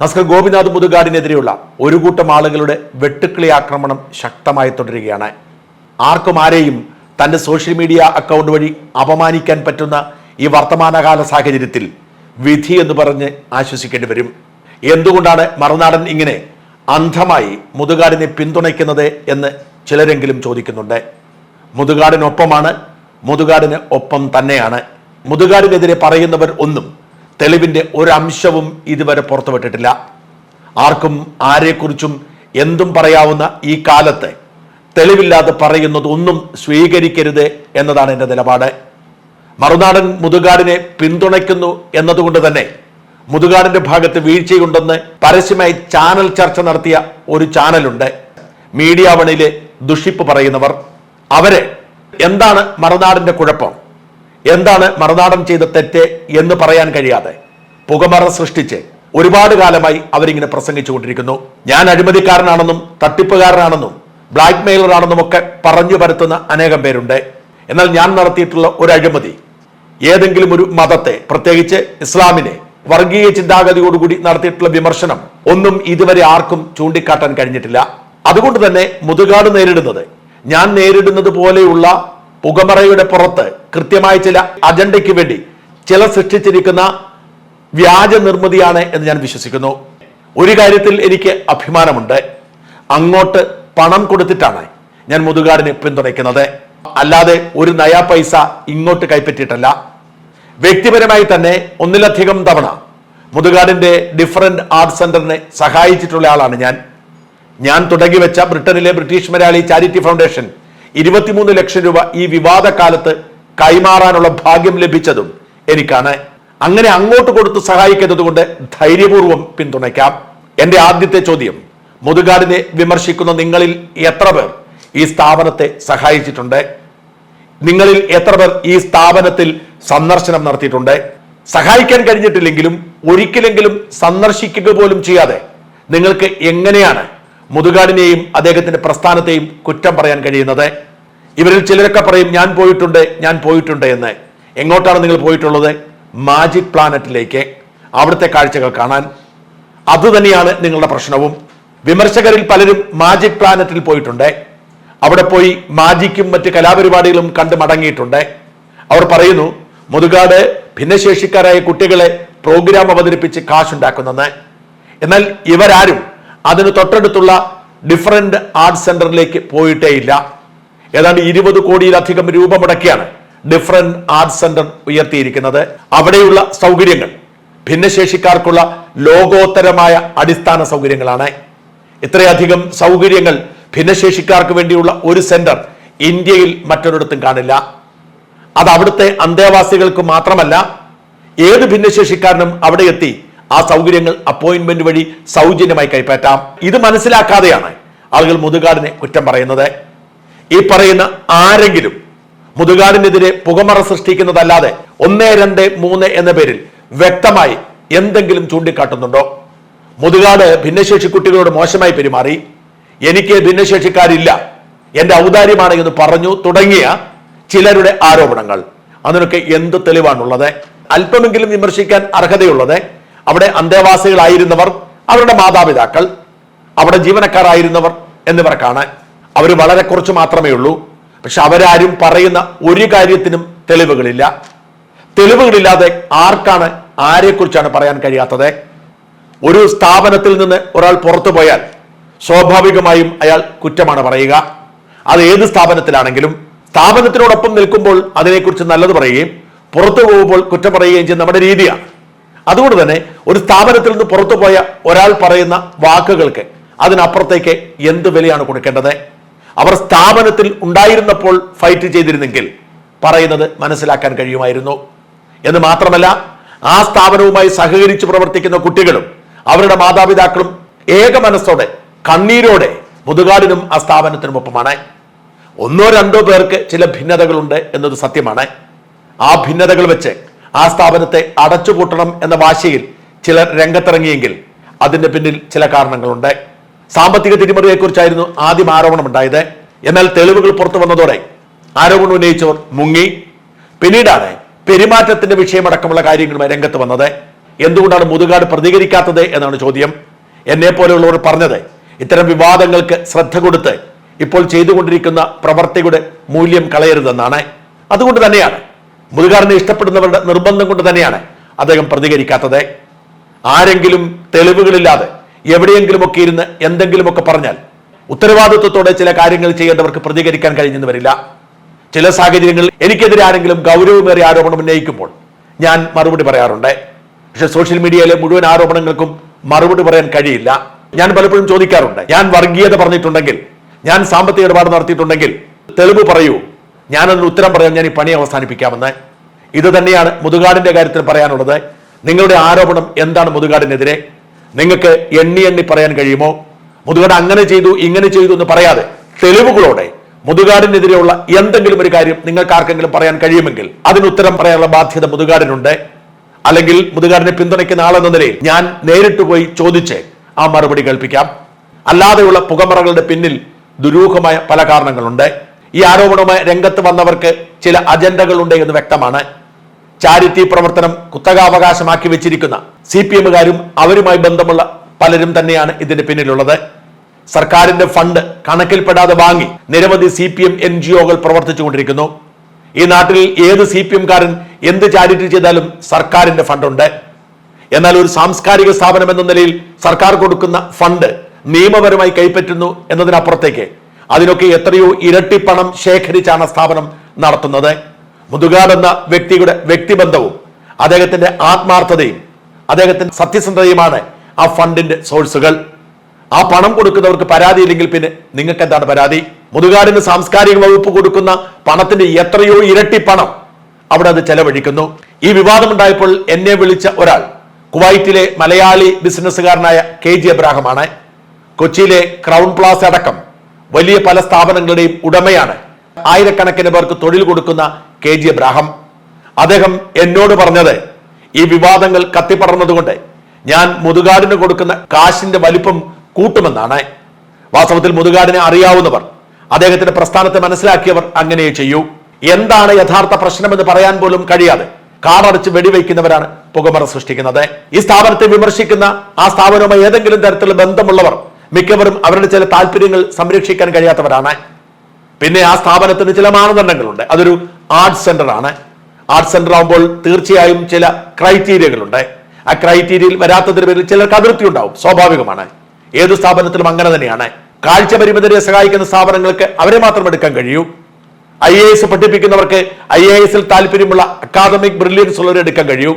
നസ്കർ ഗോപിനാഥ് മുതുകാടിനെതിരെയുള്ള ഒരു കൂട്ടം ആളുകളുടെ വെട്ടുക്കിളി ആക്രമണം ശക്തമായി തുടരുകയാണ്. ആർക്കും ആരെയും തന്റെ സോഷ്യൽ മീഡിയ അക്കൗണ്ട് വഴി അപമാനിക്കാൻ പറ്റുന്ന ഈ വർത്തമാനകാല സാഹചര്യത്തിൽ വിധി എന്ന് പറഞ്ഞ് ആശ്വസിക്കേണ്ടി വരും. എന്തുകൊണ്ടാണ് മറുനാടൻ ഇങ്ങനെ അന്ധമായി മുതുകാടിനെ പിന്തുണയ്ക്കുന്നത് എന്ന് ചിലരെങ്കിലും ചോദിക്കുന്നുണ്ട്. മുതുകാടിനൊപ്പമാണ് മുതുകാടിന് ഒപ്പം തന്നെയാണ്. മുതുകാടിനെതിരെ പറയുന്നവർ ഒന്നും തെളിവിന്റെ ഒരംശവും ഇതുവരെ പുറത്തുവിട്ടിട്ടില്ല. ആർക്കും ആരെക്കുറിച്ചും എന്തും പറയാവുന്ന ഈ കാലത്ത് തെളിവില്ലാതെ പറയുന്നത് ഒന്നും സ്വീകരിക്കരുത് എന്നതാണ് എന്റെ നിലപാട്. മറുനാടൻ മുതുകാടിനെ പിന്തുണയ്ക്കുന്നു എന്നതുകൊണ്ട് തന്നെ മുതുകാടിന്റെ ഭാഗത്ത് വീഴ്ചയുണ്ടെന്ന് പരസ്യമായി ചാനൽ ചർച്ച നടത്തിയ ഒരു ചാനലുണ്ട്. മീഡിയ വണിയിലെ ദുഷിപ്പ് പറയുന്നവർ. അവരെ എന്താണ് മറുനാടിന്റെ കുഴപ്പം? എന്താണ് മറുനാടൻ ചെയ്ത തെറ്റ് എന്ന് പറയാൻ കഴിയാതെ പുകമറ സൃഷ്ടിച്ച് ഒരുപാട് കാലമായി അവരിങ്ങനെ പ്രസംഗിച്ചുകൊണ്ടിരിക്കുന്നു. ഞാൻ അഴിമതിക്കാരനാണെന്നും തട്ടിപ്പുകാരനാണെന്നും ബ്ലാക്ക് മെയിലറാണെന്നും ഒക്കെ പറഞ്ഞു പരത്തുന്ന അനേകം പേരുണ്ട്. എന്നാൽ ഞാൻ നടത്തിയിട്ടുള്ള ഒരു അഴിമതി ഏതെങ്കിലും ഒരു മതത്തെ പ്രത്യേകിച്ച് ഇസ്ലാമിനെ വർഗീയ ചിന്താഗതിയോടുകൂടി നടത്തിയിട്ടുള്ള വിമർശനം ഒന്നും ഇതുവരെ ആർക്കും ചൂണ്ടിക്കാട്ടാൻ കഴിഞ്ഞിട്ടില്ല. അതുകൊണ്ട് തന്നെ മുതുകാട് നേരിടുന്നത് ഞാൻ നേരിടുന്നത് പോലെയുള്ള പുകമറയുടെ പുറത്ത് കൃത്യമായ ചില അജണ്ടയ്ക്ക് വേണ്ടി ചില സൃഷ്ടിച്ചിരിക്കുന്ന വ്യാജ നിർമ്മിതിയാണ് എന്ന് ഞാൻ വിശ്വസിക്കുന്നു. ഒരു കാര്യത്തിൽ എനിക്ക് അഭിമാനമുണ്ട്. അങ്ങോട്ട് പണം കൊടുത്തിട്ടാണ് ഞാൻ മുതുകാടിനെ പിന്തുണയ്ക്കുന്നത്. അല്ലാതെ ഒരു നയാ പൈസ ഇങ്ങോട്ട് കൈപ്പറ്റിയിട്ടല്ല. വ്യക്തിപരമായി തന്നെ ഒന്നിലധികം തവണ മുതുകാടിന്റെ ഡിഫറന്റ് ആർട്ട് സെന്ററിനെ സഹായിച്ചിട്ടുള്ള ആളാണ് ഞാൻ. ഞാൻ തുടങ്ങി വെച്ച ബ്രിട്ടനിലെ ബ്രിട്ടീഷ് മലയാളി ചാരിറ്റി ഫൗണ്ടേഷൻ ഇരുപത്തിമൂന്ന് ലക്ഷം രൂപ ഈ വിവാദ കാലത്ത് കൈമാറാനുള്ള ഭാഗ്യം ലഭിച്ചതും എനിക്കാണ്. അങ്ങനെ അങ്ങോട്ട് കൊടുത്ത് സഹായിക്കുന്നത് കൊണ്ട് ധൈര്യപൂർവം പിന്തുണയ്ക്കാം. എന്റെ ആദ്യത്തെ ചോദ്യം മുതുകാടിനെ വിമർശിക്കുന്ന നിങ്ങളിൽ എത്ര പേർ ഈ സ്ഥാപനത്തെ സഹായിച്ചിട്ടുണ്ട്? നിങ്ങളിൽ എത്ര പേർ ഈ സ്ഥാപനത്തിൽ സന്ദർശനം നടത്തിയിട്ടുണ്ട്? സഹായിക്കാൻ കഴിഞ്ഞിട്ടില്ലെങ്കിലും ഒരിക്കലെങ്കിലും സന്ദർശിക്കുക പോലും ചെയ്യാതെ നിങ്ങൾക്ക് എങ്ങനെയാണ് മുതുകാടിനെയും അദ്ദേഹത്തിന്റെ പ്രസ്ഥാനത്തെയും കുറ്റം പറയാൻ കഴിയുന്നത്? ഇവരിൽ ചിലരൊക്കെ പറയും ഞാൻ പോയിട്ടുണ്ട് ഞാൻ പോയിട്ടുണ്ട് എന്ന്. എങ്ങോട്ടാണ് നിങ്ങൾ പോയിട്ടുള്ളത്? മാജിക് പ്ലാനറ്റിലേക്ക്. അവിടുത്തെ കാഴ്ചകൾ കാണാൻ. അതുതന്നെയാണ് നിങ്ങളുടെ പ്രശ്നവും. വിമർശകരിൽ പലരും മാജിക് പ്ലാനറ്റിൽ പോയിട്ടുണ്ട്. അവിടെ പോയി മാജിക്കും മറ്റ് കലാപരിപാടികളും കണ്ട് മടങ്ങിയിട്ടുണ്ട്. അവർ പറയുന്നു മുതുകാട് ഭിന്നശേഷിക്കാരായ കുട്ടികളെ പ്രോഗ്രാം അവതരിപ്പിച്ച് കാശുണ്ടാക്കുന്നെന്ന്. എന്നാൽ ഇവരാരും അതിന് തൊട്ടടുത്തുള്ള ഡിഫറന്റ് ആർട്ട് സെന്ററിലേക്ക് പോയിട്ടേയില്ല. ഏതാണ്ട് ഇരുപത് കോടിയിലധികം രൂപ മുടക്കിയാണ് ഡിഫറന്റ് ആർട്ട് സെന്റർ ഉയർത്തിയിരിക്കുന്നത്. അവിടെയുള്ള സൗകര്യങ്ങൾ ഭിന്നശേഷിക്കാർക്കുള്ള ലോകോത്തരമായ അടിസ്ഥാന സൗകര്യങ്ങളാണ്. ഇത്രയധികം സൗകര്യങ്ങൾ ഭിന്നശേഷിക്കാർക്ക് വേണ്ടിയുള്ള ഒരു സെന്റർ ഇന്ത്യയിൽ മറ്റൊരിടത്തും കാണില്ല. അത് അവിടുത്തെ അന്തേവാസികൾക്ക് മാത്രമല്ല ഏത് ഭിന്നശേഷിക്കാരനും അവിടെ എത്തി ആ സൗകര്യങ്ങൾ അപ്പോയിന്റ്മെന്റ് വഴി സൗജന്യമായി കൈപ്പറ്റാം. ഇത് മനസ്സിലാക്കാതെയാണ് ആളുകൾ മുതുകാടിനെ കുറ്റം പറയുന്നത്. ഈ പറയുന്ന ആരെങ്കിലും മുതുകാടിനെതിരെ പുകമറ സൃഷ്ടിക്കുന്നതല്ലാതെ ഒന്ന് രണ്ട് മൂന്ന് എന്ന പേരിൽ വ്യക്തമായി എന്തെങ്കിലും ചൂണ്ടിക്കാട്ടുന്നുണ്ടോ? മുതുകാട് ഭിന്നശേഷി കുട്ടികളോട് മോശമായി പെരുമാറി. എനിക്ക് ഭിന്നശേഷിക്കാരില്ല. എന്റെ ഔദാര്യമാണ് എന്ന് പറഞ്ഞു തുടങ്ങിയ ചിലരുടെ ആരോപണങ്ങൾ. അതിനൊക്കെ എന്ത് തെളിവാണുള്ളത്? അല്പമെങ്കിലും വിമർശിക്കാൻ അർഹതയുള്ളത് അവിടെ അന്തേവാസികളായിരുന്നവർ അവരുടെ മാതാപിതാക്കൾ അവിടെ ജീവനക്കാരായിരുന്നവർ എന്നിവർക്കാണ് അവർ വളരെ കുറച്ച് മാത്രമേ ഉള്ളൂ. പക്ഷെ അവരാരും പറയുന്ന ഒരു കാര്യത്തിനും തെളിവുകളില്ല. തെളിവുകളില്ലാതെ ആർക്കാണ് ആരെക്കുറിച്ചാണ് പറയാൻ കഴിയാത്തത്? ഒരു സ്ഥാപനത്തിൽ നിന്ന് ഒരാൾ പുറത്തു പോയാൽ സ്വാഭാവികമായും അയാൾ കുറ്റമാണ് പറയുക. അത് ഏത് സ്ഥാപനത്തിലാണെങ്കിലും സ്ഥാപനത്തിനോടൊപ്പം നിൽക്കുമ്പോൾ അതിനെക്കുറിച്ച് നല്ലത് പറയുകയും പുറത്തു പോകുമ്പോൾ കുറ്റം പറയുകയും ചെയ്യുന്ന നമ്മുടെ രീതിയാണ്. അതുകൊണ്ട് തന്നെ ഒരു സ്ഥാപനത്തിൽ നിന്ന് പുറത്തു പോയ ഒരാൾ പറയുന്ന വാക്കുകൾക്ക് അതിനപ്പുറത്തേക്ക് എന്ത് വിലയാണ് കൊടുക്കേണ്ടത്? അവർ സ്ഥാപനത്തിൽ ഉണ്ടായിരുന്നപ്പോൾ ഫൈറ്റ് ചെയ്തിരുന്നെങ്കിൽ പറയുന്നത് മനസ്സിലാക്കാൻ കഴിയുമായിരുന്നു. എന്ന് മാത്രമല്ല ആ സ്ഥാപനവുമായി സഹകരിച്ച് പ്രവർത്തിക്കുന്ന കുട്ടികളും അവരുടെ മാതാപിതാക്കളും ഏക മനസ്സോടെ കണ്ണീരോടെ മുതുകാടിനും ആ സ്ഥാപനത്തിനുമൊപ്പമാണ് ഒന്നോ രണ്ടോ പേർക്ക് ചില ഭിന്നതകളുണ്ട് എന്നത് സത്യമാണ്. ആ ഭിന്നതകൾ വെച്ച് ആ സ്ഥാപനത്തെ അടച്ചുപൂട്ടണം എന്ന വാശിയിൽ ചിലർ രംഗത്തിറങ്ങിയെങ്കിൽ അതിന്റെ പിന്നിൽ ചില കാരണങ്ങളുണ്ട്. സാമ്പത്തിക തിരിമറിയെക്കുറിച്ചായിരുന്നു ആദ്യം ആരോപണം ഉണ്ടായത് എന്നാൽ തെളിവുകൾ പുറത്തു വന്നതോടെ ആരോപണം ഉന്നയിച്ചവർ മുങ്ങി. പിന്നീടാണ് പെരുമാറ്റത്തിന്റെ വിഷയമടക്കമുള്ള കാര്യങ്ങളുമായി രംഗത്ത് വന്നത്. എന്തുകൊണ്ടാണ് മുതുകാട് പ്രതികരിക്കാത്തത് എന്നാണ് ചോദ്യം. എന്നെ പോലെയുള്ളവർ പറഞ്ഞത് ഇത്തരം വിവാദങ്ങൾക്ക് ശ്രദ്ധ കൊടുത്ത് ഇപ്പോൾ ചെയ്തുകൊണ്ടിരിക്കുന്ന പ്രവർത്തിയുടെ മൂല്യം കളയരുതെന്നാണ്. അതുകൊണ്ട് തന്നെയാണ് മുതുകാടിനെ ഇഷ്ടപ്പെടുന്നവരുടെ നിർബന്ധം കൊണ്ട് തന്നെയാണ് അദ്ദേഹം പ്രതികരിക്കാത്തത്. ആരെങ്കിലും തെളിവുകളില്ലാതെ എവിടെയെങ്കിലുമൊക്കെ ഇരുന്ന് എന്തെങ്കിലുമൊക്കെ പറഞ്ഞാൽ ഉത്തരവാദിത്വത്തോടെ ചില കാര്യങ്ങൾ ചെയ്യേണ്ടവർക്ക് പ്രതികരിക്കാൻ കഴിഞ്ഞെന്ന് വരില്ല. ചില സാഹചര്യങ്ങളിൽ എനിക്കെതിരെ ആരെങ്കിലും ഗൗരവമേറിയ ആരോപണം ഉന്നയിക്കുമ്പോൾ ഞാൻ മറുപടി പറയാറുണ്ട്. പക്ഷെ സോഷ്യൽ മീഡിയയിലെ മുഴുവൻ ആരോപണങ്ങൾക്കും മറുപടി പറയാൻ കഴിയില്ല. ഞാൻ പലപ്പോഴും ചോദിക്കാറുണ്ട്. ഞാൻ വർഗീയത പറഞ്ഞിട്ടുണ്ടെങ്കിൽ ഞാൻ സാമ്പത്തിക ഇടപാട് നടത്തിയിട്ടുണ്ടെങ്കിൽ തെളിവ് പറയൂ. ഞാനതിന് ഉത്തരം പറയാൻ ഞാൻ ഈ പണി അവസാനിപ്പിക്കാമെന്ന്. ഇത് തന്നെയാണ് മുതുകാടിന്റെ കാര്യത്തിൽ പറയാനുള്ളത്. നിങ്ങളുടെ ആരോപണം എന്താണ് മുതുകാടിനെതിരെ? നിങ്ങൾക്ക് എണ്ണി എണ്ണി പറയാൻ കഴിയുമോ? മുതുകാട് അങ്ങനെ ചെയ്തു ഇങ്ങനെ ചെയ്തു എന്ന് പറയാതെ തെളിവുകളോടെ മുതുകാടിനെതിരെയുള്ള എന്തെങ്കിലും ഒരു കാര്യം നിങ്ങൾക്ക് ആർക്കെങ്കിലും പറയാൻ കഴിയുമെങ്കിൽ അതിന് ഉത്തരം പറയാനുള്ള ബാധ്യത മുതുകാടിനുണ്ട്. അല്ലെങ്കിൽ മുതുകാടിനെ പിന്തുണയ്ക്കുന്ന ആളെന്ന നിലയിൽ ഞാൻ നേരിട്ട് പോയി ചോദിച്ച് ആ മറുപടി കേൾപ്പിക്കാം. അല്ലാതെയുള്ള പുകമറകളുടെ പിന്നിൽ ദുരൂഹമായ പല കാരണങ്ങളുണ്ട്. ഈ ആരോപണവുമായി രംഗത്ത് വന്നവർക്ക് ചില അജണ്ടകളുണ്ട് എന്ന് വ്യക്തമാണ്. ചാരിറ്റി പ്രവർത്തനം കുത്തകാവകാശമാക്കി വെച്ചിരിക്കുന്ന സി പി എമ്മുകാരും അവരുമായി ബന്ധമുള്ള പലരും തന്നെയാണ് ഇതിന്റെ പിന്നിലുള്ളത്. സർക്കാരിന്റെ ഫണ്ട് കണക്കിൽപ്പെടാതെ വാങ്ങി നിരവധി C P M N G ഒകൾ പ്രവർത്തിച്ചുകൊണ്ടിരിക്കുന്നു. ഈ നാട്ടിൽ ഏത് സി പി എംകാരൻ എന്ത് ചാരിറ്റി ചെയ്താലും സർക്കാരിന്റെ ഫണ്ടുണ്ട്. എന്നാൽ ഒരു സാംസ്കാരിക സ്ഥാപനം എന്ന നിലയിൽ സർക്കാർ കൊടുക്കുന്ന ഫണ്ട് നിയമപരമായി കൈപ്പറ്റുന്നു എന്നതിനപ്പുറത്തേക്ക് അതിനൊക്കെ എത്രയോ ഇരട്ടിപ്പണം പണം ശേഖരിച്ചാണ് സ്ഥാപനം നടത്തുന്നത്. മുതുകാട് എന്ന വ്യക്തിയുടെ വ്യക്തിബന്ധവും അദ്ദേഹത്തിന്റെ ആത്മാർത്ഥതയും അദ്ദേഹത്തിന്റെ സത്യസന്ധതയുമാണ് ആ ഫണ്ടിന്റെ സോഴ്സുകൾ. ആ പണം കൊടുക്കുന്നവർക്ക് പരാതിയില്ലെങ്കിൽ പിന്നെ നിങ്ങൾക്ക് എന്താണ് പരാതി? മുതുകാടിന് സാംസ്കാരിക വകുപ്പ് കൊടുക്കുന്ന പണത്തിന്റെ എത്രയോ ഇരട്ടി പണം അവിടെ അത് ചെലവഴിക്കുന്നു. ഈ വിവാദമുണ്ടായപ്പോൾ എന്നെ വിളിച്ച ഒരാൾ കുവൈറ്റിലെ മലയാളി ബിസിനസ്സുകാരനായ കെ ജി അബ്രാഹമാണ്. കൊച്ചിയിലെ ക്രൗൺ പ്ലാസ് അടക്കം വലിയ പല സ്ഥാപനങ്ങളുടെയും ഉടമയാണ്. ആയിരക്കണക്കിന് പേർക്ക് തൊഴിൽ കൊടുക്കുന്ന കെ ജി എബ്രാഹം അദ്ദേഹം എന്നോട് പറഞ്ഞത് ഈ വിവാദങ്ങൾ കത്തിപ്പടർന്നതുകൊണ്ട് ഞാൻ മുതുകാടിന് കൊടുക്കുന്ന കാശിന്റെ വലിപ്പം കൂട്ടുമെന്നാണ്. വാസ്തവത്തിൽ മുതുകാടിനെ അറിയാവുന്നവർ അദ്ദേഹത്തിന്റെ പ്രസ്ഥാനത്തെ മനസ്സിലാക്കിയവർ അങ്ങനെ ചെയ്യൂ. എന്താണ് യഥാർത്ഥ പ്രശ്നമെന്ന് പറയാൻ പോലും കഴിയാതെ കാറടച്ച് വെടിവെക്കുന്നവരാണ് പുകമറ സൃഷ്ടിക്കുന്നത്. ഈ സ്ഥാപനത്തെ വിമർശിക്കുന്ന ആ സ്ഥാപനവുമായി ഏതെങ്കിലും തരത്തിലുള്ള ബന്ധമുള്ളവർ മിക്കവരും അവരുടെ ചില താല്പര്യങ്ങൾ സംരക്ഷിക്കാൻ കഴിയാത്തവരാണ്. പിന്നെ ആ സ്ഥാപനത്തിന് ചില മാനദണ്ഡങ്ങളുണ്ട്. അതൊരു ആർട്ട് സെന്റർ ആണ് ആർട്ട് സെന്റർ ആകുമ്പോൾ തീർച്ചയായും ചില ക്രൈറ്റീരിയകളുണ്ട്. ആ ക്രൈറ്റീരിയയിൽ വരാത്തതിന് പേരിൽ ചിലർക്ക് അതിർത്തി ഉണ്ടാവും. സ്വാഭാവികമാണ്. ഏത് സ്ഥാപനത്തിലും അങ്ങനെ തന്നെയാണ്. കാഴ്ച പരിമിതരെ സഹായിക്കുന്ന സ്ഥാപനങ്ങൾക്ക് അവരെ മാത്രം എടുക്കാൻ കഴിയൂ. ഐ എ എസ് പഠിപ്പിക്കുന്നവർക്ക് ഐ എ എസിൽ താല്പര്യമുള്ള അക്കാദമിക് ബ്രില്യൻസ് ഉള്ളവരെ എടുക്കാൻ കഴിയൂ.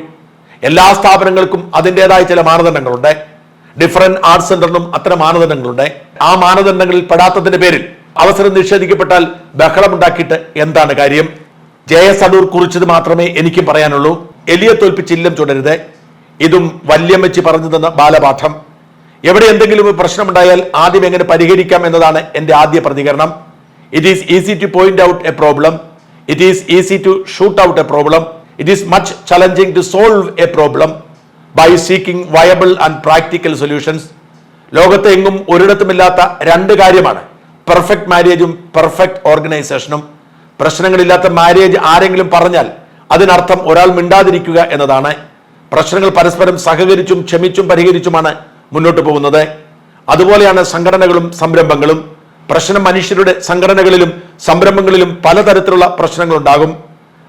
എല്ലാ സ്ഥാപനങ്ങൾക്കും അതിന്റെതായ ചില മാനദണ്ഡങ്ങളുണ്ട്. ഡിഫറന്റ് ആർട്സ് സെന്ററിനും അത്തരം മാനദണ്ഡങ്ങളുണ്ട്. ആ മാനദണ്ഡങ്ങളിൽ പെടാത്തതിന്റെ പേരിൽ അവസരം നിഷേധിക്കപ്പെട്ടാൽ ബഹളമുണ്ടാക്കിയിട്ട് എന്താണ് കാര്യം? ജെ എസ് അടൂർ കുറിച്ചത് മാത്രമേ എനിക്ക് പറയാനുള്ളൂ. എലിയെ തോൽപ്പിച്ച് ഇല്ലം തുടരുത്. ഇതും വല്യമ്മച്ചി പറഞ്ഞു തന്ന ബാലപാഠം. എവിടെ എന്തെങ്കിലും പ്രശ്നമുണ്ടായാൽ ആദ്യം എങ്ങനെ പരിഹരിക്കാം എന്നതാണ് എന്റെ ആദ്യ പ്രതികരണം. It is easy to point out a problem it is easy to shoot out a problem it is much challenging to solve a problem by seeking viable and practical solutions ലോകത്തെ എങ്ങും ഒരിടത്തുമില്ലാത്ത രണ്ട് കാര്യമാണ്. പെർഫെക്റ്റ് മാരേജും പെർഫെക്റ്റ് ഓർഗനൈസേഷനും പ്രശ്നങ്ങളില്ലാത്ത marriage ആരെങ്കിലും പറഞ്ഞാൽ അതിനർത്ഥം ഒരാൾ മിണ്ടാതിരിക്കുക എന്നതാണ്. പ്രശ്നങ്ങൾ പരസ്പരം സഹകരിച്ചും ക്ഷമിച്ചും പരിഹരിച്ചുമാണ് മുന്നോട്ട് പോകുന്നത്. അതുപോലെയാണ് സംഘടനകളും സംരംഭങ്ങളും. പ്രശ്നം മനുഷ്യരുടെ സംഘടനകളിലും സംരംഭങ്ങളിലും പലതരത്തിലുള്ള പ്രശ്നങ്ങൾ ഉണ്ടാകും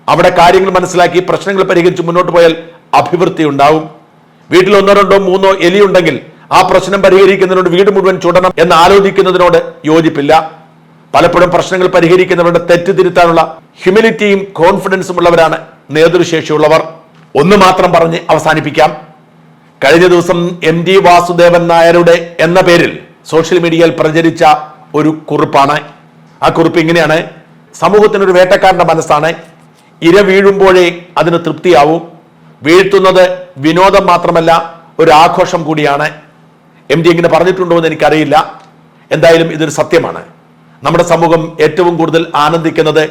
അവിടെ കാര്യങ്ങൾ മനസ്സിലാക്കി പ്രശ്നങ്ങൾ പരിഹരിച്ച് മുന്നോട്ട് പോയാൽ അഭിവൃദ്ധി ഉണ്ടാവും വീട്ടിൽ ഒന്നോ രണ്ടോ മൂന്നോ എലി ഉണ്ടെങ്കിൽ ആ പ്രശ്നം പരിഹരിക്കുന്നതിനോട് വീട് മുഴുവൻ ചുടണം എന്ന് ആലോചിക്കുന്നതിനോട് യോജിപ്പില്ല. പലപ്പോഴും പ്രശ്നങ്ങൾ പരിഹരിക്കുന്നവരുടെ തെറ്റ് തിരുത്താനുള്ള ഹ്യൂമിലിറ്റിയും കോൺഫിഡൻസും ഉള്ളവരാണ് നേതൃശേഷിയുള്ളവർ. ഒന്ന് മാത്രം പറഞ്ഞ് അവസാനിപ്പിക്കാം. കഴിഞ്ഞ ദിവസം എം ടി വാസുദേവൻ നായരുടെ എന്ന പേരിൽ സോഷ്യൽ മീഡിയയിൽ പ്രചരിച്ച ഒരു കുറിപ്പാണ്. ആ കുറിപ്പ് ഇങ്ങനെയാണ്. സമൂഹത്തിനൊരു വേട്ടക്കാരന്റെ മനസ്സാണ്. ഇര വീഴുമ്പോഴേ അതിന് തൃപ്തിയാവൂ. വീഴ്ത്തുന്നത് വിനോദം മാത്രമല്ല ഒരു ആഘോഷം കൂടിയാണ്. എം ഡി ഇങ്ങനെ പറഞ്ഞിട്ടുണ്ടോ എന്ന് എനിക്കറിയില്ല. എന്തായാലും ഇതൊരു സത്യമാണ്. നമ്മുടെ സമൂഹം ഏറ്റവും കൂടുതൽ ആനന്ദിക്കുന്നത്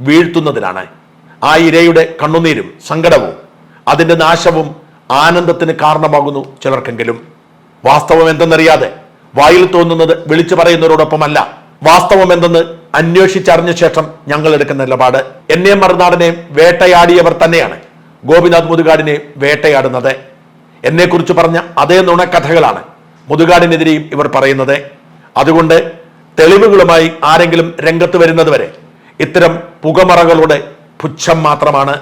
വീഴ്ത്തുന്നതിനാണ്. ആ ഇരയുടെ കണ്ണുനീരും സങ്കടവും അതിന്റെ നാശവും ആനന്ദത്തിന് കാരണമാകുന്നു ചിലർക്കെങ്കിലും. വാസ്തവം എന്തെന്നറിയാതെ വായിൽ തോന്നുന്നത് വിളിച്ചു പറയുന്നവരോടൊപ്പമല്ല. വാസ്തവം എന്തെന്ന് അന്വേഷിച്ചറിഞ്ഞ ശേഷം ഞങ്ങൾ എടുക്കുന്ന നിലപാട്. എന്നെയും മറുനാടനെയും വേട്ടയാടിയവർ തന്നെയാണ്. ഗോപിനാഥ് മുതുകാടിനെ വേട്ടയാടുന്നത്. എന്നെക്കുറിച്ച് പറഞ്ഞ അതേ നുണക്കഥകളാണ് മുതുകാടിനെതിരെയും ഇവർ പറയുന്നത്. അതുകൊണ്ട് തെളിവുകളുമായി ആരെങ്കിലും രംഗത്ത് വരുന്നത് വരെ ഇത്തരം പുകമറകളുടെ പുച്ഛം മാത്രമാണ്.